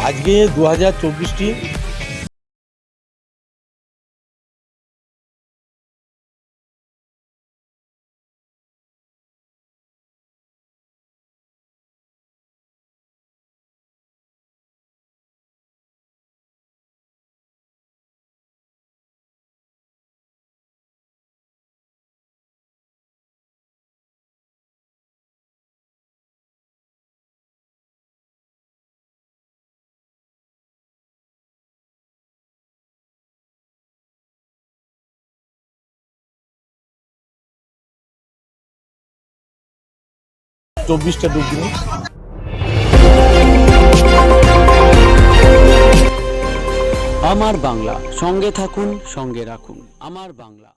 আজকে দু হাজার চব্বিশটি চব্বিশটা ডুব দিন আমার বাংলা সঙ্গে থাকুন সঙ্গে রাখুন। আমার বাংলা।